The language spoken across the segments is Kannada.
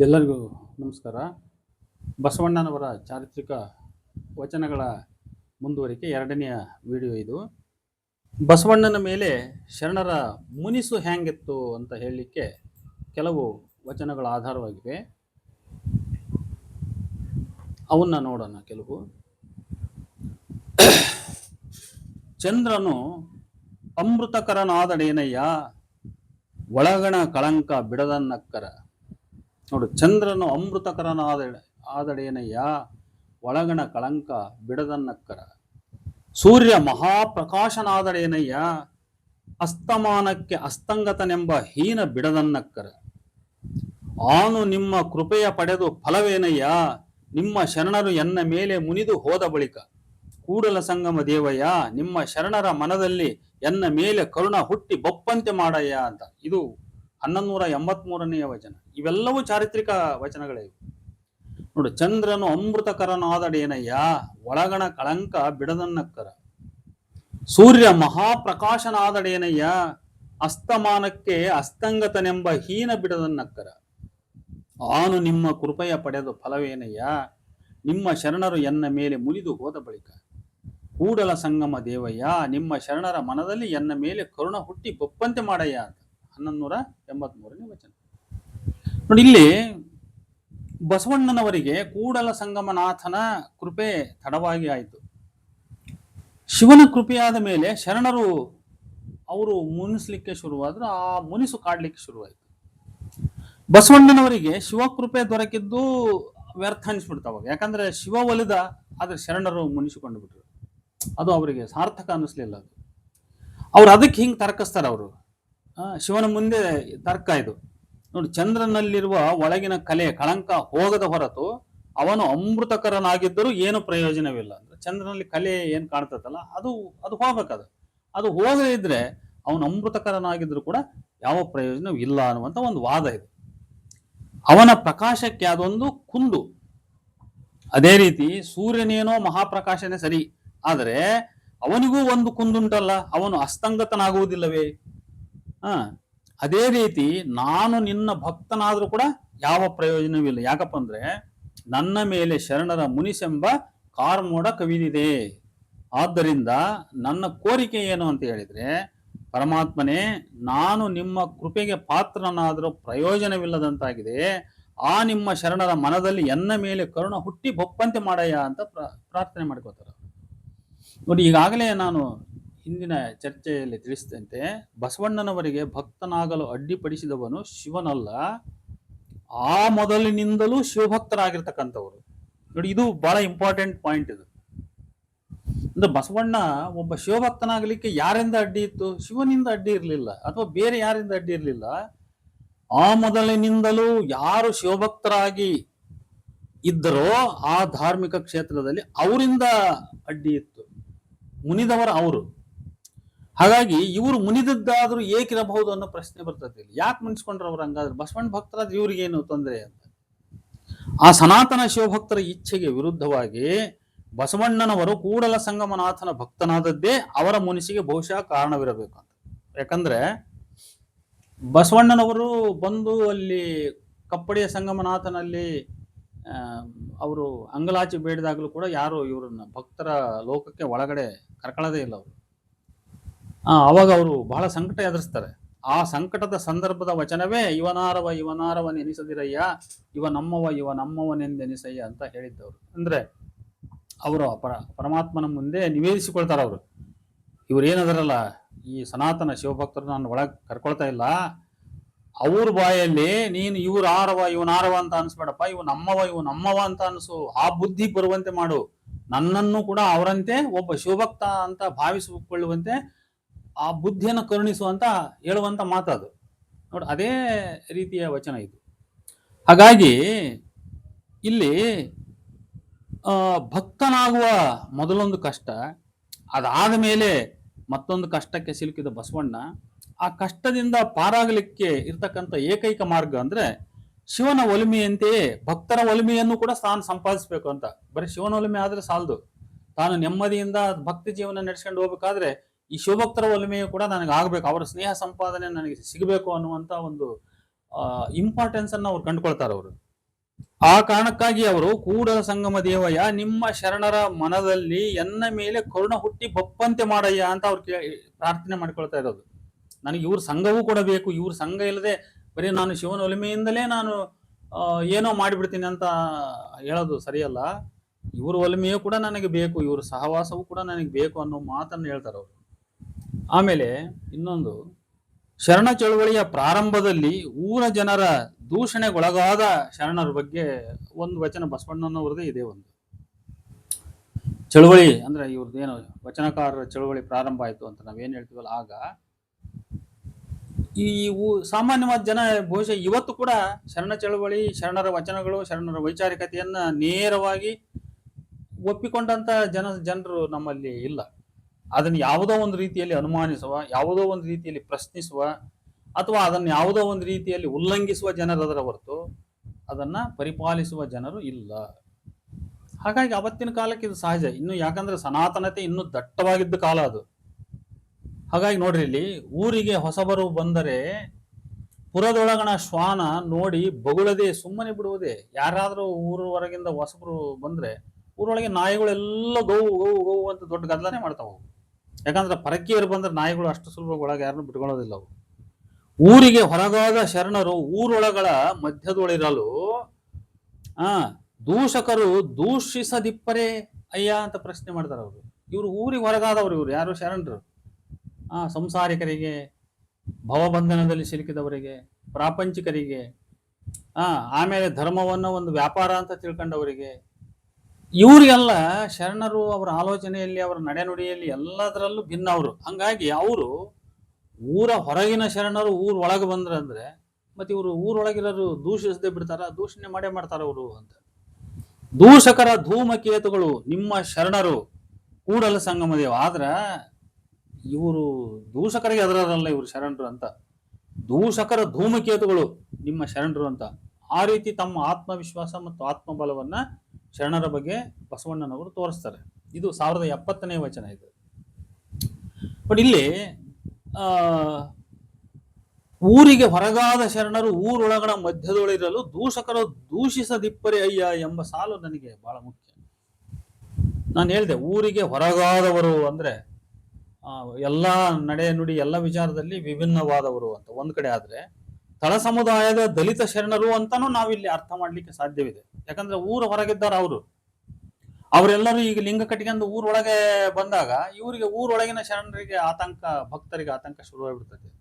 ಎಲ್ಲರಿಗೂ ನಮಸ್ಕಾರ. ಬಸವಣ್ಣನವರ ಚಾರಿತ್ರಿಕ ವಚನಗಳ ಮುಂದುವರಿಕೆ ಎರಡನೆಯ ವಿಡಿಯೋ ಇದು. ಬಸವಣ್ಣನ ಮೇಲೆ ಶರಣರ ಮುನಿಸು ಹ್ಯಾಂಗಿತ್ತು ಅಂತ ಹೇಳಲಿಕ್ಕೆ ಕೆಲವು ವಚನಗಳ ಆಧಾರವಾಗಿವೆ. ಅವನ್ನ ನೋಡೋಣ ಕೆಲವು. ಚಂದ್ರನು ಅಮೃತಕರನಾದಡೇನಯ್ಯ ಒಳಗಣ ಕಳಂಕ ಬಿಡದನ್ನಕ್ಕರ. ನೋಡು, ಚಂದ್ರನು ಅಮೃತಕರನಾದ ಆದಡೆಯನಯ್ಯ, ಒಳಗಣ ಕಳಂಕ ಬಿಡದನ್ನಕ್ಕರ. ಸೂರ್ಯ ಮಹಾಪ್ರಕಾಶನಾದಡೇನಯ್ಯ ಅಸ್ತಮಾನಕ್ಕೆ ಅಸ್ತಂಗತನೆಂಬ ಹೀನ ಬಿಡದನ್ನಕ್ಕರ. ಆನು ನಿಮ್ಮ ಕೃಪೆಯ ಪಡೆದು ಫಲವೇನಯ್ಯ, ನಿಮ್ಮ ಶರಣರು ಎನ್ನ ಮೇಲೆ ಮುನಿದು ಹೋದ ಬಳಿಕ. ಕೂಡಲ ಸಂಗಮ ದೇವಯ್ಯ, ನಿಮ್ಮ ಶರಣರ ಮನದಲ್ಲಿ ಎನ್ನ ಮೇಲೆ ಕರುಣ ಹುಟ್ಟಿ ಬೊಪ್ಪಂತೆ ಮಾಡಯ್ಯ ಅಂತ. ಇದು ಹನ್ನೊಂದೂರ ಎಂಬತ್ಮೂರನೆಯ ವಚನ. ಇವೆಲ್ಲವೂ ಚಾರಿತ್ರಿಕ ವಚನಗಳೇ ನೋಡು, ಚಂದ್ರನು ಅಮೃತಕರನಾದಡೇನಯ್ಯ ಒಳಗಣ ಕಳಂಕ ಬಿಡದನ್ನಕ್ಕರ. ಸೂರ್ಯ ಮಹಾಪ್ರಕಾಶನಾದಡೇನಯ್ಯ ಅಸ್ತಮಾನಕ್ಕೆ ಅಸ್ತಂಗತನೆಂಬ ಹೀನ ಬಿಡದನ್ನಕ್ಕರ. ಆನು ನಿಮ್ಮ ಕೃಪೆಯ ಪಡೆದು ಫಲವೇನಯ್ಯ ನಿಮ್ಮ ಶರಣರು ಎನ್ನ ಮೇಲೆ ಮುನಿದು ಹೋದ ಬಳಿಕ. ಕೂಡಲ ಸಂಗಮ ದೇವಯ್ಯ, ನಿಮ್ಮ ಶರಣರ ಮನದಲ್ಲಿ ಎನ್ನ ಮೇಲೆ ಕರುಣ ಹುಟ್ಟಿ ಬೊಪ್ಪಂತೆ ಮಾಡಯ್ಯ ಅಂತ. ನೂರ ಎಂಬತ್ಮೂರನೇ ವಚನ. ನೋಡಿ ಇಲ್ಲಿ ಬಸವಣ್ಣನವರಿಗೆ ಕೂಡಲ ಸಂಗಮನಾಥನ ಕೃಪೆ ತಡವಾಗಿ ಆಯಿತು. ಶಿವನ ಕೃಪೆಯಾದ ಮೇಲೆ ಶರಣರು ಅವರು ಮುನಿಸ್ಲಿಕ್ಕೆ ಶುರುವಾದ್ರು, ಆ ಮುನಿಸು ಕಾಡ್ಲಿಕ್ಕೆ ಶುರುವಾಯಿತು. ಬಸವಣ್ಣನವರಿಗೆ ಶಿವಕೃಪೆ ದೊರಕಿದ್ದು ವ್ಯರ್ಥ ಅನಿಸ್ಬಿಡ್ತಾವಾಗ ಯಾಕಂದ್ರೆ ಶಿವ ಒಲಿದ, ಆದ್ರೆ ಶರಣರು ಮುನಿಸಿಕೊಂಡು ಬಿಟ್ರು. ಅದು ಅವರಿಗೆ ಸಾರ್ಥಕ ಅನ್ನಿಸ್ಲಿಲ್ಲ ಅದು. ಅವ್ರು ಅದಕ್ಕೆ ಹಿಂಗೆ ತರ್ಕಿಸ್ತಾರೆ ಅವರು. ಶಿವನ ಮುಂದೆ ತರ್ಕ ಇದು. ನೋಡಿ, ಚಂದ್ರನಲ್ಲಿರುವ ಒಳಗಿನ ಕಲೆ, ಕಳಂಕ ಹೋಗದ ಹೊರತು ಅವನು ಅಮೃತಕರನಾಗಿದ್ದರೂ ಏನು ಪ್ರಯೋಜನವಿಲ್ಲ. ಅಂದ್ರೆ ಚಂದ್ರನಲ್ಲಿ ಕಲೆ ಏನು ಕಾಣ್ತದಲ್ಲ, ಅದು ಅದು ಹೋಗ್ಬೇಕದು ಅದು. ಹೋಗದೇ ಇದ್ರೆ ಅವನು ಅಮೃತಕರನಾಗಿದ್ರು ಕೂಡ ಯಾವ ಪ್ರಯೋಜನವಿಲ್ಲ ಅನ್ನುವಂತ ಒಂದು ವಾದ ಇದೆ. ಅವನ ಪ್ರಕಾಶಕ್ಕೆ ಅದೊಂದು ಕುಂದು. ಅದೇ ರೀತಿ ಸೂರ್ಯನೇನೋ ಮಹಾಪ್ರಕಾಶನೇ ಸರಿ, ಆದರೆ ಅವನಿಗೂ ಒಂದು ಕುಂದುಂಟಲ್ಲ, ಅವನು ಅಸ್ತಂಗತನಾಗುವುದಿಲ್ಲವೇ? ಆ ಅದೇ ರೀತಿ ನಾನು ನಿನ್ನ ಭಕ್ತನಾದರೂ ಕೂಡ ಯಾವ ಪ್ರಯೋಜನವಿಲ್ಲ ಯಾಕಪ್ಪ ಅಂದ್ರೆ ನನ್ನ ಮೇಲೆ ಶರಣರ ಮುನಿಸೆಂಬ ಕಾರ್ಮೋಡ ಕವಿದಿದೆ. ಆದ್ದರಿಂದ ನನ್ನ ಕೋರಿಕೆ ಏನು ಅಂತ ಹೇಳಿದ್ರೆ, ಪರಮಾತ್ಮನೇ, ನಾನು ನಿಮ್ಮ ಕೃಪೆಗೆ ಪಾತ್ರನಾದರೂ ಪ್ರಯೋಜನವಿಲ್ಲದಂತಾಗಿದೆ. ಆ ನಿಮ್ಮ ಶರಣರ ಮನದಲ್ಲಿ ಎನ್ನ ಮೇಲೆ ಕರುಣ ಹುಟ್ಟಿ ಬೊಪ್ಪಂತೆ ಮಾಡಯ್ಯ ಅಂತ ಪ್ರ- ಪ್ರಾರ್ಥನೆ ಮಾಡ್ಕೋತಾರೆ ನೋಡಿ, ಈಗಾಗಲೇ ನಾನು ಹಿಂದಿನ ಚರ್ಚೆಯಲ್ಲಿ ತಿಳಿಸಿದಂತೆ ಬಸವಣ್ಣನವರಿಗೆ ಭಕ್ತನಾಗಲು ಅಡ್ಡಿಪಡಿಸಿದವನು ಶಿವನಲ್ಲ. ಆ ಮೊದಲಿನಿಂದಲೂ ಶಿವಭಕ್ತರಾಗಿರ್ತಕ್ಕಂಥವರು. ನೋಡಿ, ಇದು ಬಹಳ ಇಂಪಾರ್ಟೆಂಟ್ ಪಾಯಿಂಟ್ ಇದು. ಅಂದ್ರೆ ಬಸವಣ್ಣ ಒಬ್ಬ ಶಿವಭಕ್ತನಾಗಲಿಕ್ಕೆ ಯಾರಿಂದ ಅಡ್ಡಿ ಇತ್ತು? ಶಿವನಿಂದ ಅಡ್ಡಿ ಇರಲಿಲ್ಲ, ಅಥವಾ ಬೇರೆ ಯಾರಿಂದ ಅಡ್ಡಿ ಇರಲಿಲ್ಲ? ಆ ಮೊದಲಿನಿಂದಲೂ ಯಾರು ಶಿವಭಕ್ತರಾಗಿ ಇದ್ದರೋ ಆ ಧಾರ್ಮಿಕ ಕ್ಷೇತ್ರದಲ್ಲಿ ಅವರಿಂದ ಅಡ್ಡಿ ಇತ್ತು. ಮುನಿದವರ ಅವರು. ಹಾಗಾಗಿ ಇವರು ಮುನಿದದ್ದಾದ್ರೂ ಏಕಿರಬಹುದು ಅನ್ನೋ ಪ್ರಶ್ನೆ ಬರ್ತದೆ ಇಲ್ಲಿ. ಯಾಕೆ ಮುನಿಸ್ಕೊಂಡ್ರು ಅವ್ರು ಹಂಗಾದ್ರೆ? ಬಸವಣ್ಣ ಭಕ್ತರಾದ್ರೆ ಇವ್ರಿಗೇನು ತೊಂದರೆ ಅಂತ. ಆ ಸನಾತನ ಶಿವಭಕ್ತರ ಇಚ್ಛೆಗೆ ವಿರುದ್ಧವಾಗಿ ಬಸವಣ್ಣನವರು ಕೂಡಲ ಸಂಗಮನಾಥನ ಭಕ್ತನಾದದ್ದೇ ಅವರ ಮುನಿಸಿಗೆ ಬಹುಶಃ ಕಾರಣವಿರಬೇಕು ಅಂತ. ಯಾಕಂದ್ರೆ ಬಸವಣ್ಣನವರು ಬಂದು ಅಲ್ಲಿ ಕಪ್ಪಡಿಯ ಸಂಗಮನಾಥನಲ್ಲಿ ಅವರು ಅಂಗಲಾಚಿ ಬೇಡಿದಾಗಲೂ ಕೂಡ ಯಾರು ಇವರನ್ನ ಭಕ್ತರ ಲೋಕಕ್ಕೆ ಒಳಗಡೆ ಕರ್ಕೊಳ್ಳೋದೇ ಇಲ್ಲ ಅವರು. ಅವಾಗ ಅವರು ಬಹಳ ಸಂಕಟ ಎದುರಿಸ್ತಾರೆ. ಆ ಸಂಕಟದ ಸಂದರ್ಭದ ವಚನವೇ, ಇವನಾರವ ಇವನಾರವ ನೆನೆಸದಿರಯ್ಯ ಇವ ನಮ್ಮವ, ಇವ ನಮ್ಮವನೆಂದೆನಿಸಯ್ಯ ಅಂತ ಹೇಳಿದ್ದವರು. ಅಂದ್ರೆ ಅವರು ಪರ, ಪರಮಾತ್ಮನ ಮುಂದೆ ನಿವೇದಿಸಿಕೊಳ್ತಾರೆ ಅವರು. ಇವ್ರು ಏನದರಲ್ಲ, ಈ ಸನಾತನ ಶಿವಭಕ್ತರು ನಾನು ಒಳಗೆ ಕರ್ಕೊಳ್ತಾ ಇಲ್ಲ. ಅವ್ರ ಬಾಯಲ್ಲಿ ನೀನು ಇವ್ರ ಆರವ ಇವನ್ ಆರವ ಅಂತ ಅನ್ಸ್ಬೇಡಪ್ಪ ಇವ್ ನಮ್ಮವ ಇವ್ ನಮ್ಮವ ಅಂತ ಅನ್ಸು. ಆ ಬುದ್ಧಿ ಬರುವಂತೆ ಮಾಡು. ನನ್ನನ್ನು ಕೂಡ ಅವರಂತೆ ಒಬ್ಬ ಶಿವಭಕ್ತ ಅಂತ ಭಾವಿಸಿಕೊಳ್ಳುವಂತೆ ಆ ಬುದ್ಧಿಯನ್ನು ಕರುಣಿಸುವಂತ, ಹೇಳುವಂತ ಮಾತದು. ನೋಡಿ, ಅದೇ ರೀತಿಯ ವಚನ ಇದು. ಹಾಗಾಗಿ, ಇಲ್ಲಿ ಭಕ್ತನಾಗುವ ಮೊದಲೊಂದು ಕಷ್ಟ, ಅದಾದ ಮೇಲೆ ಮತ್ತೊಂದು ಕಷ್ಟಕ್ಕೆ ಸಿಲುಕಿದ ಬಸವಣ್ಣ, ಆ ಕಷ್ಟದಿಂದ ಪಾರಾಗಲಿಕ್ಕೆ ಇರ್ತಕ್ಕಂಥ ಏಕೈಕ ಮಾರ್ಗ ಅಂದ್ರೆ, ಶಿವನ ಒಲಿಮೆಯಂತೆಯೇ ಭಕ್ತರ ಒಲಿಮೆಯನ್ನು ಕೂಡ ತಾನು ಸಂಪಾದಿಸಬೇಕು ಅಂತ. ಬರೀ ಶಿವನ ಒಲಿಮೆ ಆದ್ರೆ ಸಾಲದು. ತಾನು ನೆಮ್ಮದಿಯಿಂದ ಭಕ್ತಿ ಜೀವನ ನಡೆಸ್ಕೊಂಡು ಹೋಗ್ಬೇಕಾದ್ರೆ ಈ ಶಿವಭಕ್ತರ ಒಲಿಮೆಯು ಕೂಡ ನನಗೆ ಆಗ್ಬೇಕು. ಅವರ ಸ್ನೇಹ ಸಂಪಾದನೆ ನನಗೆ ಸಿಗಬೇಕು ಅನ್ನುವಂತ ಒಂದು ಇಂಪಾರ್ಟೆನ್ಸ್ ಅನ್ನ ಅವ್ರು ಕಂಡುಕೊಳ್ತಾರೆ ಅವರು. ಆ ಕಾರಣಕ್ಕಾಗಿ ಅವರು ಕೂಡಲ ಸಂಗಮ ದೇವಯ್ಯ, ನಿಮ್ಮ ಶರಣರ ಮನದಲ್ಲಿ ಎನ್ನ ಮೇಲೆ ಕರುಣ ಹುಟ್ಟಿ ಬಪ್ಪಂತೆ ಮಾಡಯ್ಯ ಅಂತ ಅವ್ರು ಪ್ರಾರ್ಥನೆ ಮಾಡ್ಕೊಳ್ತಾ ಇರೋದು. ನನಗೆ ಇವ್ರ ಸಂಘವೂ ಕೂಡ ಬೇಕು. ಇವ್ರ ಸಂಘ ಇಲ್ಲದೆ ಬರೀ ನಾನು ಶಿವನ ಒಲಿಮೆಯಿಂದಲೇ ನಾನು ಏನೋ ಮಾಡಿಬಿಡ್ತೀನಿ ಅಂತ ಹೇಳೋದು ಸರಿಯಲ್ಲ. ಇವ್ರ ಒಲಿಮೆಯೂ ಕೂಡ ನನಗೆ ಬೇಕು. ಇವ್ರ ಸಹವಾಸವೂ ಕೂಡ ನನಗೆ ಬೇಕು ಅನ್ನೋ ಮಾತನ್ನು ಹೇಳ್ತಾರೆ ಅವರು. ಆಮೇಲೆ ಇನ್ನೊಂದು, ಶರಣ ಚಳವಳಿಯ ಪ್ರಾರಂಭದಲ್ಲಿ ಊರ ಜನರ ದೂಷಣೆಗೊಳಗಾದ ಶರಣರ ಬಗ್ಗೆ ಒಂದು ವಚನ ಬಸವಣ್ಣನವ್ರದೇ ಇದೆ ಒಂದು. ಚಳುವಳಿ ಅಂದ್ರೆ ಇವ್ರದ್ದೇನು ವಚನಕಾರರ ಚಳುವಳಿ ಪ್ರಾರಂಭ ಆಯ್ತು ಅಂತ ನಾವೇನ್ ಹೇಳ್ತೀವಲ್ಲ ಆಗ, ಈ ಸಾಮಾನ್ಯವಾದ ಜನ ಬಹುಶಃ ಇವತ್ತು ಕೂಡ ಶರಣ ಚಳವಳಿ, ಶರಣರ ವಚನಗಳು, ಶರಣರ ವೈಚಾರಿಕತೆಯನ್ನ ನೇರವಾಗಿ ಒಪ್ಪಿಕೊಂಡಂತ ಜನ, ಜನರು ನಮ್ಮಲ್ಲಿ ಇಲ್ಲ. ಅದನ್ನು ಯಾವುದೋ ಒಂದು ರೀತಿಯಲ್ಲಿ ಅನುಮಾನಿಸುವ, ಯಾವುದೋ ಒಂದು ರೀತಿಯಲ್ಲಿ ಪ್ರಶ್ನಿಸುವ ಅಥವಾ ಅದನ್ನು ಯಾವುದೋ ಒಂದು ರೀತಿಯಲ್ಲಿ ಉಲ್ಲಂಘಿಸುವ ಜನರದರ ಹೊರತು ಅದನ್ನ ಪರಿಪಾಲಿಸುವ ಜನರು ಇಲ್ಲ. ಹಾಗಾಗಿ ಅವತ್ತಿನ ಕಾಲಕ್ಕೆ ಇದು ಸಹಜ. ಇನ್ನು ಯಾಕಂದ್ರೆ ಸನಾತನತೆ ಇನ್ನೂ ದಟ್ಟವಾಗಿದ್ದ ಕಾಲ ಅದು. ಹಾಗಾಗಿ ನೋಡ್ರಿ ಇಲ್ಲಿ ಊರಿಗೆ ಹೊಸಬರು ಬಂದರೆ ಪುರದೊಳಗಣ ಶ್ವಾನ ನೋಡಿ ಬಗುಳದೆ ಸುಮ್ಮನೆ ಬಿಡುವುದೇ. ಯಾರಾದರೂ ಊರ ಹೊರಗಿಂದ ಹೊಸಬರು ಬಂದರೆ ಊರೊಳಗೆ ನಾಯಿಗಳೆಲ್ಲ ಗೋವು ಗೋವು ಗೋವು ಅಂತ ದೊಡ್ಡ ಗದ್ದಲನೇ ಮಾಡ್ತಾವು ಯಾಕಂದ್ರೆ ಪರಕೀಯರು ಬಂದ್ರೆ ನಾಯಿಗಳು ಅಷ್ಟು ಸುಲಭವಾಗಿ ಒಳಗೆ ಯಾರನ್ನು ಬಿಟ್ಕೊಳ್ಳೋದಿಲ್ಲ ಅವು ಊರಿಗೆ ಹೊರಗಾದ ಶರಣರು ಊರೊಳಗಳ ಮಧ್ಯದೊಳಿರಲು, ಆ, ದೂಷಕರು ದೂಷಿಸದಿಪ್ಪರೇ ಅಯ್ಯ ಅಂತ ಪ್ರಶ್ನೆ ಮಾಡ್ತಾರೆ ಅವರು. ಇವರು ಊರಿಗೆ ಹೊರಗಾದವರು ಇವರು, ಯಾರು ಶರಣರು? ಆ, ಸಂಸಾರಿಕರಿಗೆ, ಭವಬಂಧನದಲ್ಲಿ ಸಿಲುಕಿದವರಿಗೆ, ಪ್ರಾಪಂಚಿಕರಿಗೆ, ಆ, ಆಮೇಲೆ ಧರ್ಮವನ್ನು ಒಂದು ವ್ಯಾಪಾರ ಅಂತ ತಿಳ್ಕೊಂಡವರಿಗೆ ಇವರಿಗೆಲ್ಲ ಶರಣರು ಅವರ ಆಲೋಚನೆಯಲ್ಲಿ, ಅವರ ನಡೆನುಡಿಯಲ್ಲಿ ಎಲ್ಲದರಲ್ಲೂ ಭಿನ್ನ ಅವರು. ಹಂಗಾಗಿ ಅವರು ಊರ ಹೊರಗಿನ ಶರಣರು ಊರ ಒಳಗೆ ಬಂದ್ರ ಅಂದ್ರೆ, ಮತ್ತೆ ಇವರು ಊರೊಳಗಿರೋರು ದೂಷಿಸದೆ ಬಿಡ್ತಾರ, ದೂಷಣೆ ಮಾಡೇ ಮಾಡ್ತಾರ ಅವರು ಅಂತ. ದೂಷಕರ ಧೂಮಕೇತುಗಳು ನಿಮ್ಮ ಶರಣರು ಕೂಡಲ ಸಂಗಮದೇವ ಆದ್ರ ಇವರು ದೂಷಕರಿಗೆ ಅದರಲ್ಲ ಇವರು ಶರಣರು ಅಂತ. ದೂಷಕರ ಧೂಮಕೇತುಗಳು ನಿಮ್ಮ ಶರಣರು ಅಂತ. ಆ ರೀತಿ ತಮ್ಮ ಆತ್ಮವಿಶ್ವಾಸ ಮತ್ತು ಆತ್ಮಬಲವನ್ನ ಶರಣರ ಬಗ್ಗೆ ಬಸವಣ್ಣನವರು ತೋರಿಸ್ತಾರೆ. ಇದು ಸಾವಿರದ ಎಪ್ಪತ್ತನೇ ವಚನ ಇದು. ಬಟ್ ಇಲ್ಲಿ ಊರಿಗೆ ಹೊರಗಾದ ಶರಣರು ಊರೊಳಗಣ ಮಧ್ಯದೊಳಿರಲು ದೂಷಕರು ದೂಷಿಸದಿಪ್ಪರೆ ಅಯ್ಯ ಎಂಬ ಸಾಲು ನನಗೆ ಬಹಳ ಮುಖ್ಯ. ನಾನು ಹೇಳಿದೆ, ಊರಿಗೆ ಹೊರಗಾದವರು ಅಂದ್ರೆ ಎಲ್ಲಾ ನಡೆ ನುಡಿ, ಎಲ್ಲ ವಿಚಾರದಲ್ಲಿ ವಿಭಿನ್ನವಾದವರು ಅಂತ. ಒಂದು ಕಡೆ ಆದ್ರೆ ತಳ ಸಮುದಾಯದ ದಲಿತ ಶರಣರು ಅಂತಾನು ನಾವಿಲ್ಲಿ ಅರ್ಥ ಮಾಡ್ಲಿಕ್ಕೆ ಸಾಧ್ಯವಿದೆ. ಯಾಕಂದ್ರೆ ಊರ ಹೊರಗಿದ್ದಾರೆ ಅವರು. ಅವರೆಲ್ಲರೂ ಈಗ ಲಿಂಗ ಕಟ್ಕೊಂಡು ಊರೊಳಗೆ ಬಂದಾಗ ಇವರಿಗೆ ಊರೊಳಗಿನ ಶರಣರಿಗೆ ಆತಂಕ, ಭಕ್ತರಿಗೆ ಆತಂಕ ಶುರುವಾಗಿಬಿಡ್ತದೆ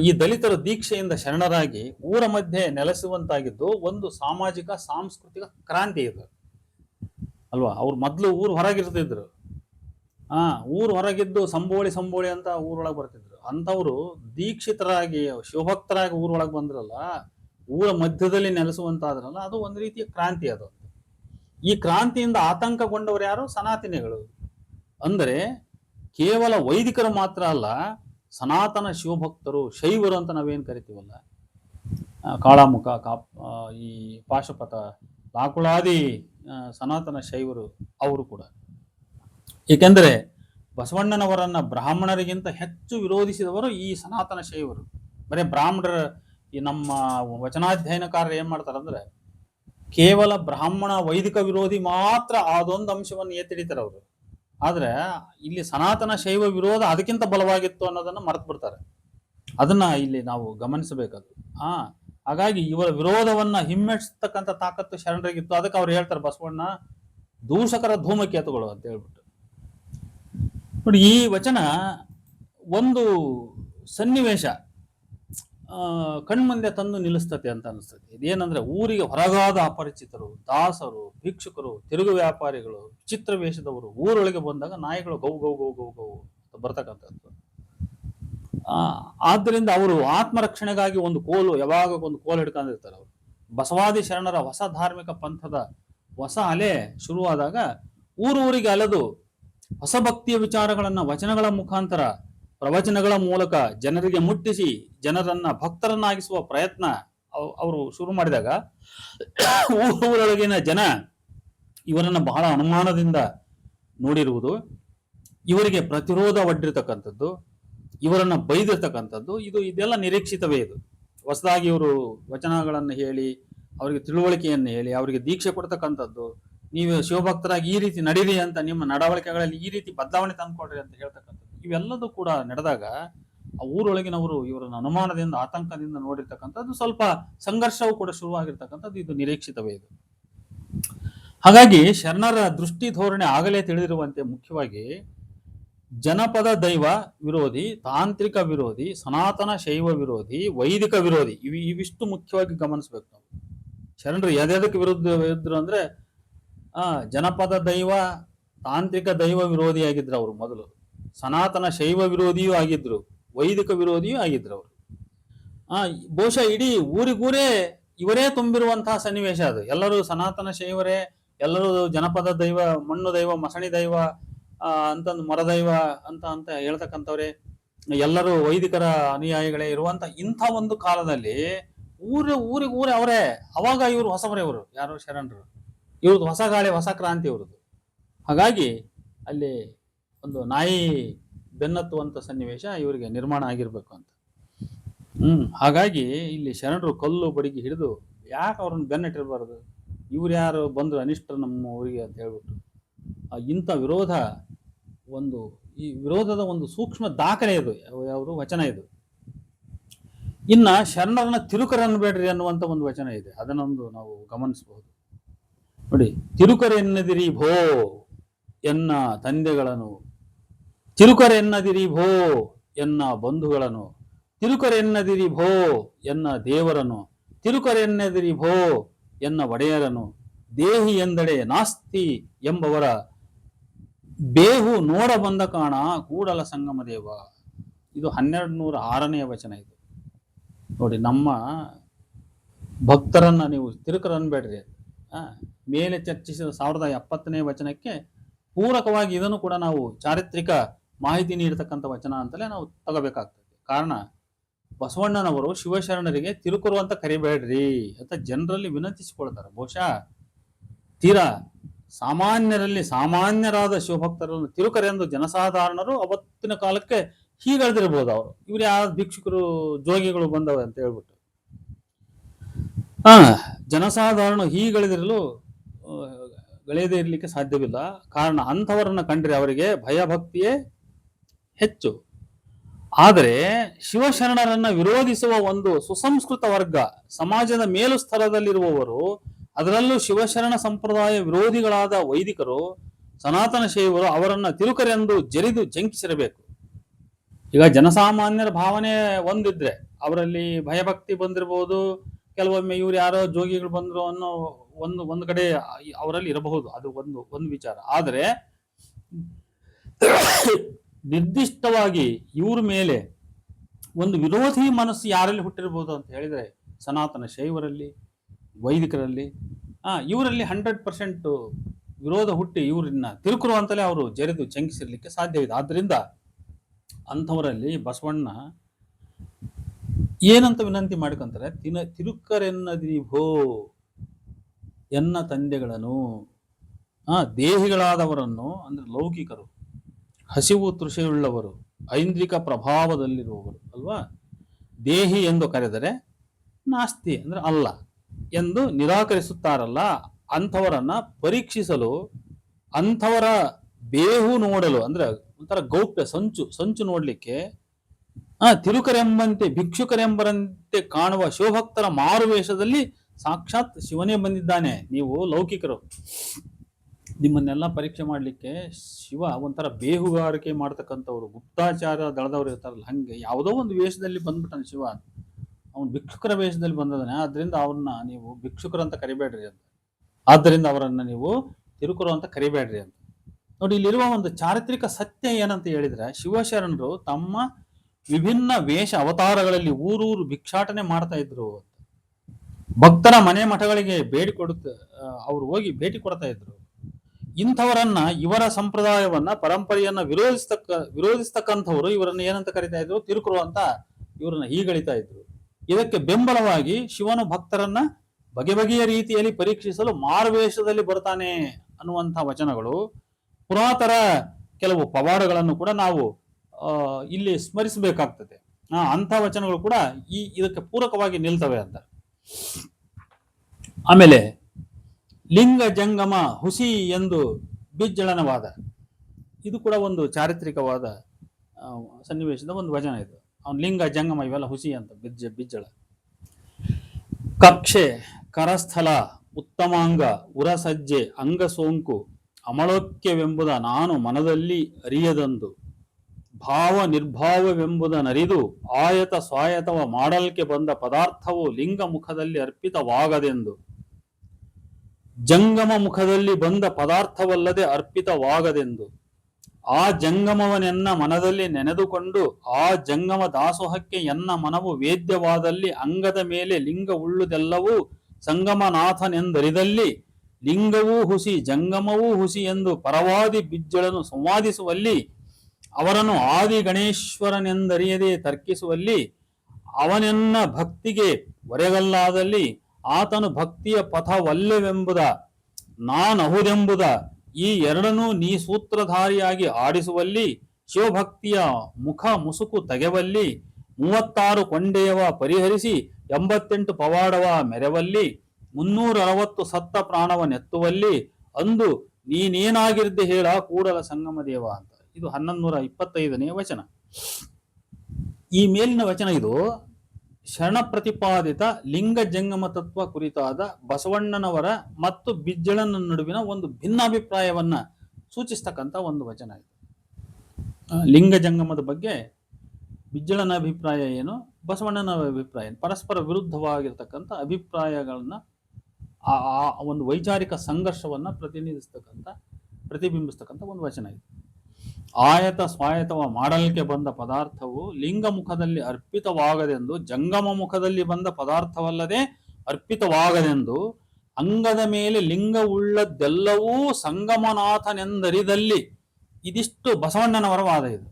ಈ ದಲಿತರು ದೀಕ್ಷೆಯಿಂದ ಶರಣರಾಗಿ ಊರ ಮಧ್ಯೆ ನೆಲೆಸುವಂತಾಗಿದ್ದು ಒಂದು ಸಾಮಾಜಿಕ, ಸಾಂಸ್ಕೃತಿಕ ಕ್ರಾಂತಿ ಇದು. ಅಲ್ವಾ? ಅವ್ರು ಮೊದ್ಲು ಊರು ಹೊರಗಿರ್ತಿದ್ರು. ಆ, ಊರು ಹೊರಗಿದ್ದು ಸಂಬೋಳಿ ಸಂಬೋಳಿ ಅಂತ ಊರೊಳಗೆ ಬರ್ತಿದ್ರು. ಅಂಥವ್ರು ದೀಕ್ಷಿತರಾಗಿ, ಶಿವಭಕ್ತರಾಗಿ ಊರೊಳಗೆ ಬಂದ್ರಲ್ಲ, ಊರ ಮಧ್ಯದಲ್ಲಿ ನೆಲೆಸುವಂತಾದ್ರಲ್ಲ, ಅದು ಒಂದು ರೀತಿಯ ಕ್ರಾಂತಿ ಅದು. ಈ ಕ್ರಾಂತಿಯಿಂದ ಆತಂಕಗೊಂಡವರು ಯಾರು? ಸನಾತನಿಗಳು. ಅಂದರೆ ಕೇವಲ ವೈದಿಕರು ಮಾತ್ರ ಅಲ್ಲ, ಸನಾತನ ಶಿವಭಕ್ತರು, ಶೈವರು ಅಂತ ನಾವೇನು ಕರಿತೀವಲ್ಲ? ಕಾಳಾಮುಖ, ಕಾಪ್ ಈ ಪಾಶುಪಥ ಲಾಕುಳಾದಿ ಸನಾತನ ಶೈವರು, ಅವರು ಕೂಡ. ಏಕೆಂದರೆ ಬಸವಣ್ಣನವರನ್ನ ಬ್ರಾಹ್ಮಣರಿಗಿಂತ ಹೆಚ್ಚು ವಿರೋಧಿಸಿದವರು ಈ ಸನಾತನ ಶೈವರು. ಬರೇ ಬ್ರಾಹ್ಮಣರ ಈ ನಮ್ಮ ವಚನಾಧ್ಯಯನಕಾರರು ಏನ್ ಮಾಡ್ತಾರಂದ್ರೆ ಕೇವಲ ಬ್ರಾಹ್ಮಣ ವೈದಿಕ ವಿರೋಧಿ ಮಾತ್ರ ಅದೊಂದು ಅಂಶವನ್ನು ಎತ್ತಿಡಿತಾರೆ ಅವರು. ಆದ್ರೆ ಇಲ್ಲಿ ಸನಾತನ ಶೈವ ವಿರೋಧ ಅದಕ್ಕಿಂತ ಬಲವಾಗಿತ್ತು ಅನ್ನೋದನ್ನ ಮರೆತು ಬಿಡ್ತಾರೆ. ಅದನ್ನ ಇಲ್ಲಿ ನಾವು ಗಮನಿಸಬೇಕದು. ಆ, ಹಾಗಾಗಿ ಇವರ ವಿರೋಧವನ್ನ ಹಿಮ್ಮೆಟ್ಟಿಸ್ತಕ್ಕಂಥ ತಾಕತ್ತು ಶರಣರಿಗಿತ್ತು. ಅದಕ್ಕೆ ಅವ್ರು ಹೇಳ್ತಾರೆ, ಬಸವಣ್ಣ, ದೂಷಕರ ಧೂಮಕೇತುಗಳು ಅಂತ ಹೇಳ್ಬಿಟ್ಟು. ನೋಡಿ, ಈ ವಚನ ಒಂದು ಸನ್ನಿವೇಶ ಕಣ್ಮುಂದೆ ತಂದು ನಿಲ್ಲಿಸ್ತತೆ ಅಂತ ಅನಿಸ್ತದೆ. ಇದೇನಂದ್ರೆ ಊರಿಗೆ ಹೊರಗಾದ ಅಪರಿಚಿತರು, ದಾಸರು, ಭಿಕ್ಷುಕರು, ತಿರುಗು ವ್ಯಾಪಾರಿಗಳು ಚಿತ್ರ ವೇಷದವರು, ಊರೊಳಗೆ ಬಂದಾಗ ನಾಯಿಗಳು ಗೌ ಗೌ ಗೌ ಗೌ ಗೌ ಅಂತ ಬರ್ತಕ್ಕಂಥದ್ದು. ಆದ್ದರಿಂದ ಅವರು ಆತ್ಮರಕ್ಷಣೆಗಾಗಿ ಒಂದು ಕೋಲು, ಯಾವಾಗ ಒಂದು ಕೋಲು ಹಿಡ್ಕೊಂಡಿರ್ತಾರೆ ಅವರು. ಬಸವಾದಿ ಶರಣರ ಹೊಸ ಧಾರ್ಮಿಕ ಪಂಥದ ಹೊಸ ಅಲೆ ಶುರುವಾದಾಗ ಊರು ಊರಿಗೆ ಅಲೆದು ಹೊಸ ಭಕ್ತಿಯ ವಿಚಾರಗಳನ್ನ ವಚನಗಳ ಮುಖಾಂತರ ಪ್ರವಚನಗಳ ಮೂಲಕ ಜನರಿಗೆ ಮುಟ್ಟಿಸಿ ಜನರನ್ನ ಭಕ್ತರನ್ನಾಗಿಸುವ ಪ್ರಯತ್ನ ಅವ್- ಅವರು ಶುರು ಮಾಡಿದಾಗ ಊರೊಳಗಿನ ಜನ ಇವರನ್ನ ಬಹಳ ಅನುಮಾನದಿಂದ ನೋಡಿರುವುದು. ಇವರಿಗೆ ಪ್ರತಿರೋಧ ಒಡ್ಡಿರ್ತಕ್ಕಂಥದ್ದು, ಇವರನ್ನ ಬೈದಿರ್ತಕ್ಕಂಥದ್ದು, ಇದು ಇದೆಲ್ಲ ನಿರೀಕ್ಷಿತವೇ ಇದು. ಹೊಸದಾಗಿ ಇವರು ವಚನಗಳನ್ನು ಹೇಳಿ, ಅವರಿಗೆ ತಿಳುವಳಿಕೆಯನ್ನು ಹೇಳಿ, ಅವರಿಗೆ ದೀಕ್ಷೆ ಕೊಡ್ತಕ್ಕಂಥದ್ದು ನೀವು ಶಿವಭಕ್ತರಾಗಿ ಈ ರೀತಿ ನಡೀರಿ ಅಂತ ನಿಮ್ಮ ನಡವಳಿಕೆಗಳಲ್ಲಿ ಈ ರೀತಿ ಬದಲಾವಣೆ ತಂದ್ಕೊಡ್ರಿ ಅಂತ ಹೇಳ್ತಕ್ಕಂಥದ್ದು. ಇವೆಲ್ಲದೂ ಕೂಡ ನಡೆದಾಗ ಆ ಊರೊಳಗಿನವರು ಇವರನ್ನ ಅನುಮಾನದಿಂದ, ಆತಂಕದಿಂದ ನೋಡಿರ್ತಕ್ಕಂಥದ್ದು ಸ್ವಲ್ಪ ಸಂಘರ್ಷವೂ ಕೂಡ ಶುರುವಾಗಿರ್ತಕ್ಕಂಥದ್ದು ಇದು ನಿರೀಕ್ಷಿತವೇ ಇದು. ಹಾಗಾಗಿ ಶರಣರ ದೃಷ್ಟಿ ಧೋರಣೆ ಆಗಲೇ ತಿಳಿದಿರುವಂತೆ ಮುಖ್ಯವಾಗಿ ಜನಪದ ದೈವ ವಿರೋಧಿ, ತಾಂತ್ರಿಕ ವಿರೋಧಿ, ಸನಾತನ ಶೈವ ವಿರೋಧಿ, ವೈದಿಕ ವಿರೋಧಿ ಇವಿ ಇವಿಷ್ಟು ಮುಖ್ಯವಾಗಿ ಗಮನಿಸ್ಬೇಕು ನಾವು. ಶರಣರು ಯಾವ್ದಕ್ಕೆ ವಿರುದ್ಧ ಇದ್ರು ಅಂದ್ರೆ ಆ, ಜನಪದ ದೈವ, ತಾಂತ್ರಿಕ ದೈವ ವಿರೋಧಿಯಾಗಿದ್ರು ಅವರು ಮೊದಲು. ಸನಾತನ ಶೈವ ವಿರೋಧಿಯೂ ಆಗಿದ್ರು, ವೈದಿಕ ವಿರೋಧಿಯೂ ಆಗಿದ್ರು ಅವರು. ಆ, ಬಹುಶಃ ಇಡೀ ಊರಿಗೂರೇ ಇವರೇ ತುಂಬಿರುವಂತಹ ಸನ್ನಿವೇಶ ಅದು. ಎಲ್ಲರೂ ಸನಾತನ ಶೈವರೇ, ಎಲ್ಲರೂ ಜನಪದ ದೈವ, ಮಣ್ಣು ದೈವ, ಮಸಣಿ ದೈವ ಅಂತಂದು ಮರದೈವ ಅಂತ ಅಂತ ಹೇಳ್ತಕ್ಕಂಥವ್ರೆ. ಎಲ್ಲರೂ ವೈದಿಕರ ಅನುಯಾಯಿಗಳೇ ಇರುವಂತ ಇಂಥ ಒಂದು ಕಾಲದಲ್ಲಿ ಊರು, ಊರಿಗೂರೇ ಊರೇ ಅವರೇ. ಅವಾಗ ಇವರು ಹೊಸಬರೇ ಇವರು, ಯಾರು ಶರಣರು. ಇವ್ರದ್ದು ಹೊಸ ಗಾಳಿ, ಹೊಸ ಕ್ರಾಂತಿ ಇವ್ರದ್ದು. ಹಾಗಾಗಿ ಅಲ್ಲಿ ಒಂದು ನಾಯಿ ಬೆನ್ನತ್ತುವಂತ ಸನ್ನಿವೇಶ ಇವರಿಗೆ ನಿರ್ಮಾಣ ಆಗಿರ್ಬೇಕು ಅಂತ. ಹ್ಮ್, ಹಾಗಾಗಿ ಇಲ್ಲಿ ಶರಣರು ಕಲ್ಲು ಬಡಿಗೆ ಹಿಡಿದು ಯಾಕೆ ಅವ್ರನ್ನ ಬೆನ್ನಟ್ಟಿರಬಾರ್ದು? ಇವ್ರು ಯಾರು ಬಂದರು ಅನಿಷ್ಟರು ನಮ್ಮ ಊರಿಗೆ ಅಂತ ಹೇಳ್ಬಿಟ್ಟು. ಇಂಥ ವಿರೋಧ ಒಂದು, ಈ ವಿರೋಧದ ಒಂದು ಸೂಕ್ಷ್ಮ ದಾಖಲೆ ಇದು ಯಾವ- ಯಾವುದು ವಚನ ಇದು. ಇನ್ನ ಶರಣರನ್ನ ತಿರುಕರನ್ನು ಬೇಡ್ರಿ ಅನ್ನುವಂಥ ಒಂದು ವಚನ ಇದೆ. ಅದನ್ನೊಂದು ನಾವು ಗಮನಿಸಬಹುದು. ನೋಡಿ, ತಿರುಕರೆನ್ನದಿರಿ ಭೋ ಎನ್ನ ತಂದೆಗಳನ್ನು. ತಿರುಕರೆನ್ನದಿರಿ ಭೋ ಎನ್ನ ಬಂಧುಗಳನ್ನು. ತಿರುಕರೆನ್ನದಿರಿ ಭೋ ಎನ್ನ ದೇವರನು ತಿರುಕರೆನ್ನದಿರಿ ಭೋ ಎನ್ನ ಒಡೆಯರನು ದೇಹಿ ಎಂದಡೆ ನಾಸ್ತಿ ಎಂಬವರ ಬೇಹು ನೋಡ ಬಂದ ಕಾಣ ಕೂಡಲ ಸಂಗಮ ದೇವ. ಇದು ಹನ್ನೆರಡು ನೂರ ಆರನೆಯ ವಚನ ಇದು. ನೋಡಿ, ನಮ್ಮ ಭಕ್ತರನ್ನ ನೀವು ತಿರುಕರನ್ಬೇಡ್ರಿ ಮೇಲೆ ಚರ್ಚಿಸಿದ ಸಾವಿರದ ಎಪ್ಪತ್ತನೇ ವಚನಕ್ಕೆ ಪೂರಕವಾಗಿ ಇದನ್ನು ಕೂಡ ನಾವು ಚಾರಿತ್ರಿಕ ಮಾಹಿತಿ ನೀಡತಕ್ಕಂಥ ವಚನ ಅಂತಲೇ ನಾವು ತಗೋಬೇಕಾಗ್ತದೆ. ಕಾರಣ, ಬಸವಣ್ಣನವರು ಶಿವಶರಣರಿಗೆ ತಿರುಕುರು ಅಂತ ಕರಿಬೇಡ್ರಿ ಅಂತ ಜನರಲ್ಲಿ ವಿನಂತಿಸಿಕೊಳ್ತಾರೆ. ಬಹುಶಃ ತೀರಾ ಸಾಮಾನ್ಯರಲ್ಲಿ ಸಾಮಾನ್ಯರಾದ ಶಿವಭಕ್ತರನ್ನು ತಿರುಕರೆಂದು ಜನಸಾಧಾರಣರು ಅವತ್ತಿನ ಕಾಲಕ್ಕೆ ಹೀಗೆಳ್ದಿರ್ಬೋದು ಅವರು. ಇವ್ರು ಯಾವ ಭಿಕ್ಷುಕರು, ಜೋಗಿಗಳು ಬಂದವ ಅಂತ ಹೇಳ್ಬಿಟ್ಟು. ಆ ಜನಸಾಧಾರಣ ಹೀಗಳಿದಿರಲು ಗೆಳೆಯದೇ ಇರಲಿಕ್ಕೆ ಸಾಧ್ಯವಿಲ್ಲ. ಕಾರಣ ಅಂಥವರನ್ನ ಕಂಡ್ರೆ ಅವರಿಗೆ ಭಯಭಕ್ತಿಯೇ ಹೆಚ್ಚು. ಆದರೆ ಶಿವಶರಣರನ್ನ ವಿರೋಧಿಸುವ ಒಂದು ಸುಸಂಸ್ಕೃತ ವರ್ಗ, ಸಮಾಜದ ಮೇಲು ಸ್ಥಳದಲ್ಲಿರುವವರು ಅದರಲ್ಲೂ ಶಿವಶರಣ ಸಂಪ್ರದಾಯ ವಿರೋಧಿಗಳಾದ ವೈದಿಕರು, ಸನಾತನ ಶೈವರು ಅವರನ್ನ ತಿರುಕರೆಂದು ಜರಿದು ಜಂಕಿಸಿರಬೇಕು. ಈಗ ಜನಸಾಮಾನ್ಯರ ಭಾವನೆ ಒಂದಿದ್ರೆ, ಅವರಲ್ಲಿ ಭಯಭಕ್ತಿ ಬಂದಿರಬಹುದು ಕೆಲವೊಮ್ಮೆ ಇವ್ರು ಯಾರೋ ಜೋಗಿಗಳು ಬಂದ್ರು ಅನ್ನೋ ಒಂದು ಒಂದು ಕಡೆ ಅವರಲ್ಲಿ ಇರಬಹುದು. ಅದು ಒಂದು ಒಂದು ವಿಚಾರ. ಆದರೆ ನಿರ್ದಿಷ್ಟವಾಗಿ ಇವ್ರ ಮೇಲೆ ಒಂದು ವಿರೋಧಿ ಮನಸ್ಸು ಯಾರಲ್ಲಿ ಹುಟ್ಟಿರ್ಬೋದು ಅಂತ ಹೇಳಿದ್ರೆ ಸನಾತನ ಶೈವರಲ್ಲಿ, ವೈದಿಕರಲ್ಲಿ, ಆ, ಇವರಲ್ಲಿ ಹಂಡ್ರೆಡ್ ಪರ್ಸೆಂಟ್ ವಿರೋಧ ಹುಟ್ಟಿ ಇವ್ರನ್ನ ತಿರುಕರು ಅಂತಲೇ ಅವರು ಜರಿದು ಚಂಕಿಸಿರ್ಲಿಕ್ಕೆ ಸಾಧ್ಯವಿದೆ. ಆದ್ದರಿಂದ ಅಂಥವರಲ್ಲಿ ಬಸವಣ್ಣ ಏನಂತ ವಿನಂತಿ ಮಾಡ್ಕೊಂತಾರೆ? ತಿನ ತಿರುಕ್ಕರೆನ್ನದಿರಿ ಭೋ, ಎನ್ನ ತಂದೆಗಳನ್ನು, ಆ, ದೇಹಿಗಳಾದವರನ್ನು, ಅಂದ್ರೆ ಲೌಕಿಕರು, ಹಸಿವು ತೃಷೆಯುಳ್ಳವರು, ಐಂದ್ರಿಕ ಪ್ರಭಾವದಲ್ಲಿರುವವರು, ಅಲ್ವಾ? ದೇಹಿ ಎಂದು ಕರೆದರೆ ನಾಸ್ತಿ, ಅಂದ್ರೆ ಅಲ್ಲ ಎಂದು ನಿರಾಕರಿಸುತ್ತಾರಲ್ಲ, ಅಂಥವರನ್ನು ಪರೀಕ್ಷಿಸಲು, ಅಂಥವರ ಬೇಹು ನೋಡಲು, ಅಂದ್ರೆ ಒಂಥರ ಗೌಪ್ಯ, ಸಂಚು ಸಂಚು ನೋಡ್ಲಿಕ್ಕೆ ಆ ತಿರುಕರೆಂಬಂತೆ, ಭಿಕ್ಷುಕರೆಂಬರಂತೆ ಕಾಣುವ ಶಿವಭಕ್ತರ ಮಾರುವೇಷದಲ್ಲಿ ಸಾಕ್ಷಾತ್ ಶಿವನೇ ಬಂದಿದ್ದಾನೆ. ನೀವು ಲೌಕಿಕರು. ನಿಮ್ಮನ್ನೆಲ್ಲ ಪರೀಕ್ಷೆ ಮಾಡಲಿಕ್ಕೆ ಶಿವ ಒಂಥರ ಬೇಹುಗಾರಿಕೆ ಮಾಡ್ತಕ್ಕಂಥವ್ರು. ಗುಪ್ತಾಚಾರ ದಳದವ್ರು ಇರ್ತಾರಲ್ಲ, ಹಂಗೆ ಯಾವುದೋ ಒಂದು ವೇಷದಲ್ಲಿ ಬಂದ್ಬಿಟ್ಟಾನೆ ಶಿವ. ಅವನು ಭಿಕ್ಷುಕರ ವೇಷದಲ್ಲಿ ಬಂದದಾನೆ ಆದ್ರಿಂದ ಅವ್ರನ್ನ ನೀವು ಭಿಕ್ಷುಕರು ಅಂತ ಕರಿಬೇಡ್ರಿ ಅಂತ. ಆದ್ದರಿಂದ ಅವರನ್ನು ನೀವು ತಿರುಕರು ಅಂತ ಕರಿಬೇಡ್ರಿ ಅಂತ. ನೋಡಿ, ಇಲ್ಲಿರುವ ಒಂದು ಚಾರಿತ್ರಿಕ ಸತ್ಯ ಏನಂತ ಹೇಳಿದ್ರೆ, ಶಿವಶರಣರು ತಮ್ಮ ವಿಭಿನ್ನ ವೇಷ ಅವತಾರಗಳಲ್ಲಿ ಊರೂರು ಭಿಕ್ಷಾಟನೆ ಮಾಡ್ತಾ ಇದ್ರು ಭಕ್ತರ ಮನೆ ಮಠಗಳಿಗೆ ಬೇಡಿ ಕೊಡುತ್ತ ಅವ್ರು ಹೋಗಿ ಭೇಟಿ ಕೊಡ್ತಾ ಇದ್ರು. ಇಂಥವರನ್ನ, ಇವರ ಸಂಪ್ರದಾಯವನ್ನ, ಪರಂಪರೆಯನ್ನ ವಿರೋಧಿಸ್ತಕ್ಕ, ವಿರೋಧಿಸ್ತಕ್ಕಂಥವ್ರು ಇವರನ್ನ ಏನಂತ ಕರಿತಾ ಇದ್ರು? ತಿರುಕರು ಅಂತ ಇವರನ್ನ ಹೀಗಳಿತಾ ಇದ್ರು. ಇದಕ್ಕೆ ಬೆಂಬಲವಾಗಿ ಶಿವನು ಭಕ್ತರನ್ನ ಬಗೆ ಬಗೆಯ ರೀತಿಯಲ್ಲಿ ಪರೀಕ್ಷಿಸಲು ಮಾರುವೇಷದಲ್ಲಿ ಬರ್ತಾನೆ ಅನ್ನುವಂಥ ವಚನಗಳು. ಪುರಾತರ ಕೆಲವು ಪವಾಡಗಳನ್ನು ಕೂಡ ನಾವು ಇಲ್ಲಿ ಸ್ಮರಿಸಬೇಕಾಗ್ತದೆ. ಅಂಥ ವಚನಗಳು ಕೂಡ ಈ ಇದಕ್ಕೆ ಪೂರಕವಾಗಿ ನಿಲ್ತವೆ ಅಂತ. ಆಮೇಲೆ, ಲಿಂಗ ಜಂಗಮ ಹುಸಿ ಎಂದು ಬಿಜ್ಜಳನವಾದ, ಇದು ಕೂಡ ಒಂದು ಚಾರಿತ್ರಿಕವಾದ ಸನ್ನಿವೇಶದ ಒಂದು ವಚನ ಇದು. ಅವನು ಲಿಂಗ ಜಂಗಮ ಇವೆಲ್ಲ ಹುಸಿ ಅಂತ, ಬಿಜ್ಜ, ಬಿಜ್ಜಳ. ಕಕ್ಷೆ, ಕರಸ್ಥಲ, ಉತ್ತಮಾಂಗ, ಉರಸಜ್ಜೆ ಅಂಗ ಸೋಂಕು ಅಮಳೋಕ್ಯವೆಂಬುದ ನಾನು ಮನದಲ್ಲಿ ಅರಿಯದಂದು. ಭಾವ ನಿರ್ಭಾವವೆಂಬುದನರಿದು ಆಯತ ಸ್ವಾಯತವ ಮಾಡಲ್ಕೆ ಬಂದ ಪದಾರ್ಥವು ಲಿಂಗ ಮುಖದಲ್ಲಿ ಅರ್ಪಿತವಾಗದೆಂದು. ಜಂಗಮ ಮುಖದಲ್ಲಿ ಬಂದ ಪದಾರ್ಥವಲ್ಲದೆ ಅರ್ಪಿತವಾಗದೆಂದು. ಆ ಜಂಗಮವನೆನ್ನ ಮನದಲ್ಲಿ ನೆನೆದುಕೊಂಡು ಆ ಜಂಗಮ ದಾಸೋಹಕ್ಕೆ ಎನ್ನ ಮನವು ವೇದ್ಯವಾದಲ್ಲಿ ಅಂಗದ ಮೇಲೆ ಲಿಂಗ ಉಳ್ಳುದೆಲ್ಲವೂ ಸಂಗಮನಾಥನೆಂದರಿದಲ್ಲಿ ಲಿಂಗವೂ ಹುಸಿ ಜಂಗಮವೂ ಹುಸಿ ಎಂದು ಪರವಾದಿ ಬಿಜ್ಜಳನ್ನು ಸಂವಾದಿಸುವಲ್ಲಿ ಅವರನ್ನು ಆದಿ ಗಣೇಶ್ವರನೆಂದರಿಯದೆ ತರ್ಕಿಸುವಲ್ಲಿ ಅವನೆನ್ನ ಭಕ್ತಿಗೆ ಒರೆಗಲ್ಲಾದಲ್ಲಿ ಆತನು ಭಕ್ತಿಯ ಪಥವಲ್ಲವೆಂಬುದ ನಾನಹುದೆಂಬುದ ಈ ಎರಡನ್ನೂ ನೀ ಸೂತ್ರಧಾರಿಯಾಗಿ ಆಡಿಸುವಲ್ಲಿ ಶಿವಭಕ್ತಿಯ ಮುಖ ಮುಸುಕು ತೆಗೆವಲ್ಲಿ ಮೂವತ್ತಾರು ಕೊಂಡೆಯವ ಪರಿಹರಿಸಿ ಎಂಬತ್ತೆಂಟು ಪವಾಡವ ಮೆರೆವಲ್ಲಿ ಮುನ್ನೂರ ಅರವತ್ತು ಸತ್ತ ಪ್ರಾಣವನ್ನೆತ್ತುವಲ್ಲಿ ಅಂದು ನೀನೇನಾಗಿರ್ದೆ ಹೇಳ ಕೂಡಲ ಸಂಗಮ ದೇವ ಅಂತ. ಇದು ಹನ್ನೊಂದು ನೂರ ಇಪ್ಪತ್ತೈದನೇ ವಚನ. ಈ ಮೇಲಿನ ವಚನ ಇದು, ಶರಣ ಪ್ರತಿಪಾದಿತ ಲಿಂಗ ಜಂಗಮ ತತ್ವ ಕುರಿತಾದ ಬಸವಣ್ಣನವರ ಮತ್ತು ಬಿಜ್ಜಳನ ನಡುವಿನ ಒಂದು ಭಿನ್ನಾಭಿಪ್ರಾಯವನ್ನ ಸೂಚಿಸ್ತಕ್ಕಂಥ ಒಂದು ವಚನ ಇದು. ಲಿಂಗ ಜಂಗಮದ ಬಗ್ಗೆ ಬಿಜ್ಜಳನ ಅಭಿಪ್ರಾಯ ಏನು, ಬಸವಣ್ಣನ ಅಭಿಪ್ರಾಯ ಪರಸ್ಪರ ವಿರುದ್ಧವಾಗಿರ್ತಕ್ಕಂಥ ಅಭಿಪ್ರಾಯಗಳನ್ನ ಆ ಒಂದು ವೈಚಾರಿಕ ಸಂಘರ್ಷವನ್ನ ಪ್ರತಿನಿಧಿಸ್ತಕ್ಕಂಥ, ಪ್ರತಿಬಿಂಬಿಸ್ತಕ್ಕಂಥ ಒಂದು ವಚನ ಇದು. ಆಯತ ಸ್ವಾಯತವ ಮಾಡಲಿಕ್ಕೆ ಬಂದ ಪದಾರ್ಥವು ಲಿಂಗ ಮುಖದಲ್ಲಿ ಅರ್ಪಿತವಾಗದೆಂದು, ಜಂಗಮ ಮುಖದಲ್ಲಿ ಬಂದ ಪದಾರ್ಥವಲ್ಲದೆ ಅರ್ಪಿತವಾಗದೆಂದು, ಅಂಗದ ಮೇಲೆ ಲಿಂಗ ಉಳ್ಳದ್ದೆಲ್ಲವೂ ಸಂಗಮನಾಥನೆಂದರಿದಲ್ಲಿ. ಇದಿಷ್ಟು ಬಸವಣ್ಣನವರ ವಾದ ಇದು.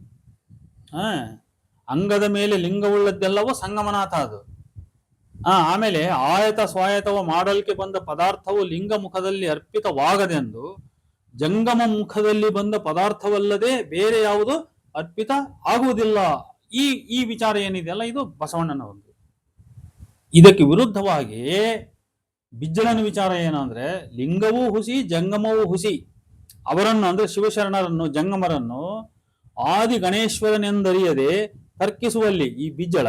ಆ ಅಂಗದ ಮೇಲೆ ಲಿಂಗ ಉಳ್ಳದ್ದೆಲ್ಲವೂ ಸಂಗಮನಾಥ ಅದು. ಆ ಆಮೇಲೆ ಆಯತ ಸ್ವಾಯತವ ಮಾಡಲಿಕ್ಕೆ ಬಂದ ಪದಾರ್ಥವು ಲಿಂಗ ಮುಖದಲ್ಲಿ ಅರ್ಪಿತವಾಗದೆಂದು ಜಂಗಮ ಮುಖದಲ್ಲಿ ಬಂದ ಪದಾರ್ಥವಲ್ಲದೆ ಬೇರೆ ಯಾವುದು ಅರ್ಪಿತ ಆಗುವುದಿಲ್ಲ. ಈ ಈ ವಿಚಾರ ಏನಿದೆಯಲ್ಲ ಇದು ಬಸವಣ್ಣನವರದು ಇದಕ್ಕೆ ವಿರುದ್ಧವಾಗಿ ಬಿಜ್ಜಳನ ವಿಚಾರ ಏನಂದ್ರೆ, ಲಿಂಗವೂ ಹುಸಿ, ಜಂಗಮವೂ ಹುಸಿ. ಅವರನ್ನು ಅಂದ್ರೆ ಶಿವಶರಣರನ್ನು, ಜಂಗಮರನ್ನು ಆದಿ ಗಣೇಶ್ವರನೆಂದರಿಯದೆ ತರ್ಕಿಸುವಲ್ಲಿ ಈ ಬಿಜ್ಜಳ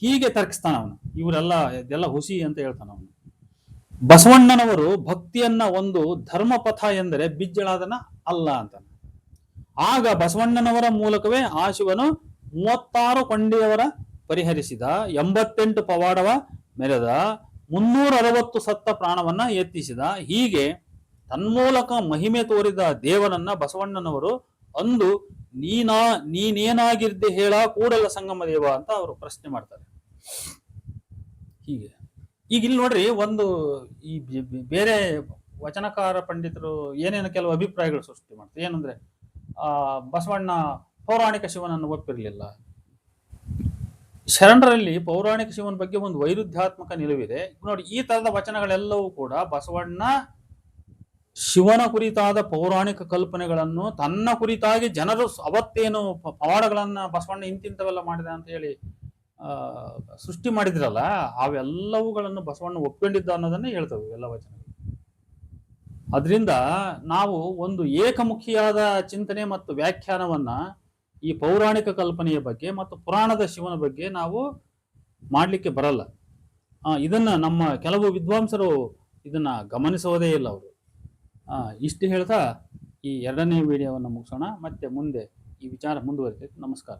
ಹೀಗೆ ತರ್ಕಿಸ್ತಾನ ಅವನು ಇವರೆಲ್ಲ ಇದೆಲ್ಲ ಹುಸಿ ಅಂತ ಹೇಳ್ತಾನ ಅವನು ಬಸವಣ್ಣನವರು ಭಕ್ತಿಯನ್ನ ಒಂದು ಧರ್ಮಪಥ ಎಂದರೆ ಬಿಜ್ಜಳಾದನ ಅಲ್ಲ ಅಂತ ಆಗ ಬಸವಣ್ಣನವರ ಮೂಲಕವೇ ಆ ಶಿವನು ಮೂವತ್ತಾರು ಕೊಂಡಿಯವರ ಪರಿಹರಿಸಿದ, ಎಂಬತ್ತೆಂಟು ಪವಾಡವ ಮೆರೆದ, ಮುನ್ನೂರ ಅರವತ್ತು ಸತ್ತ ಪ್ರಾಣವನ್ನ ಎತ್ತಿಸಿದ. ಹೀಗೆ ತನ್ಮೂಲಕ ಮಹಿಮೆ ತೋರಿದ ದೇವನನ್ನ ಬಸವಣ್ಣನವರು ಅಂದು ನೀನಾ ನೀನೇನಾಗಿರ್ದೆ ಹೇಳ ಕೂಡಲ ಸಂಗಮ ದೇವ ಅಂತ ಅವರು ಪ್ರಶ್ನೆ ಮಾಡ್ತಾರೆ. ಹೀಗೆ. ಈಗ ಇಲ್ಲಿ ನೋಡ್ರಿ, ಒಂದು ಈ ಬೇರೆ ವಚನಕಾರ ಪಂಡಿತರು ಏನೇನು ಕೆಲವು ಅಭಿಪ್ರಾಯಗಳು ಸೃಷ್ಟಿ ಮಾಡ್ತಾರೆ. ಏನಂದ್ರೆ, ಆ, ಬಸವಣ್ಣ ಪೌರಾಣಿಕ ಶಿವನನ್ನು ಒಪ್ಪಿರಲಿಲ್ಲ. ಶರಣರಲ್ಲಿ ಪೌರಾಣಿಕ ಶಿವನ ಬಗ್ಗೆ ಒಂದು ವೈರುಧ್ಯಾತ್ಮಕ ನಿಲುವಿದೆ. ನೋಡಿ, ಈ ತರದ ವಚನಗಳೆಲ್ಲವೂ ಕೂಡ ಬಸವಣ್ಣ ಶಿವನ ಕುರಿತಾದ ಪೌರಾಣಿಕ ಕಲ್ಪನೆಗಳನ್ನು ತನ್ನ ಕುರಿತಾಗಿ ಜನರು ಅವತ್ತೇನು ಪವಾಡಗಳನ್ನ ಬಸವಣ್ಣ ಇಂತಿಂತವೆಲ್ಲ ಮಾಡಿದ ಅಂತ ಹೇಳಿ ಸೃಷ್ಟಿ ಮಾಡಿದ್ರಲ್ಲ, ಅವೆಲ್ಲವುಗಳನ್ನು ಬಸವಣ್ಣ ಒಪ್ಕೊಂಡಿದ್ದ ಅನ್ನೋದನ್ನೇ ಹೇಳ್ತವೆ ಎಲ್ಲ ವಚನಗಳು. ಅದರಿಂದ ನಾವು ಒಂದು ಏಕಮುಖಿಯಾದ ಚಿಂತನೆ ಮತ್ತು ವ್ಯಾಖ್ಯಾನವನ್ನ ಈ ಪೌರಾಣಿಕ ಕಲ್ಪನೆಯ ಬಗ್ಗೆ ಮತ್ತು ಪುರಾಣದ ಶಿವನ ಬಗ್ಗೆ ನಾವು ಮಾಡಲಿಕ್ಕೆ ಬರಲ್ಲ. ಇದನ್ನ ನಮ್ಮ ಕೆಲವು ವಿದ್ವಾಂಸರು ಇದನ್ನ ಗಮನಿಸುವುದೇ ಇಲ್ಲ ಅವರು. ಇಷ್ಟು ಹೇಳ್ತಾ ಈ ಎರಡನೇ ವಿಡಿಯೋವನ್ನು ಮುಗಿಸೋಣ. ಮತ್ತೆ ಮುಂದೆ ಈ ವಿಚಾರ ಮುಂದುವರಿತೈತೆ. ನಮಸ್ಕಾರ.